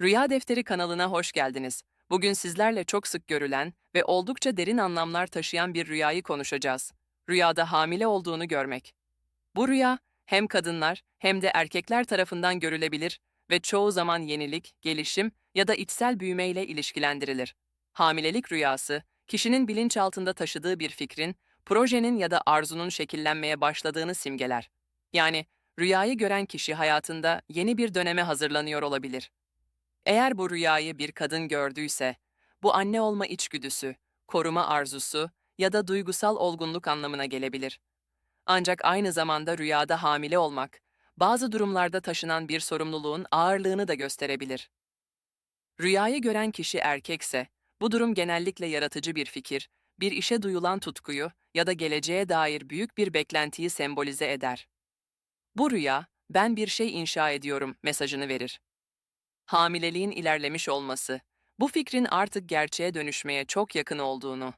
Rüya Defteri kanalına hoş geldiniz. Bugün sizlerle çok sık görülen ve oldukça derin anlamlar taşıyan bir rüyayı konuşacağız. Rüyada hamile olduğunu görmek. Bu rüya hem kadınlar hem de erkekler tarafından görülebilir ve çoğu zaman yenilik, gelişim ya da içsel büyümeyle ilişkilendirilir. Hamilelik rüyası, kişinin bilinçaltında taşıdığı bir fikrin, projenin ya da arzunun şekillenmeye başladığını simgeler. Yani rüyayı gören kişi hayatında yeni bir döneme hazırlanıyor olabilir. Eğer bu rüyayı bir kadın gördüyse, bu anne olma içgüdüsü, koruma arzusu ya da duygusal olgunluk anlamına gelebilir. Ancak aynı zamanda rüyada hamile olmak, bazı durumlarda taşınan bir sorumluluğun ağırlığını da gösterebilir. Rüyayı gören kişi erkekse, bu durum genellikle yaratıcı bir fikir, bir işe duyulan tutkuyu ya da geleceğe dair büyük bir beklentiyi sembolize eder. Bu rüya, ben bir şey inşa ediyorum mesajını verir hamileliğin ilerlemiş olması, bu fikrin artık gerçeğe dönüşmeye çok yakın olduğunu,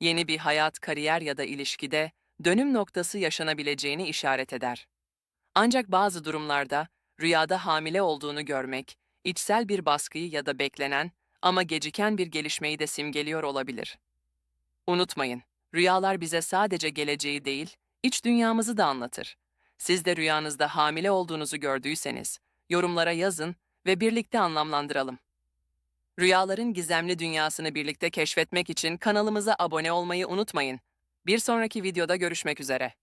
yeni bir hayat, kariyer ya da ilişkide dönüm noktası yaşanabileceğini işaret eder. Ancak bazı durumlarda rüyada hamile olduğunu görmek, içsel bir baskıyı ya da beklenen ama geciken bir gelişmeyi de simgeliyor olabilir. Unutmayın, rüyalar bize sadece geleceği değil, iç dünyamızı da anlatır. Siz de rüyanızda hamile olduğunuzu gördüyseniz, yorumlara yazın ve birlikte anlamlandıralım. Rüyaların gizemli dünyasını birlikte keşfetmek için kanalımıza abone olmayı unutmayın. Bir sonraki videoda görüşmek üzere.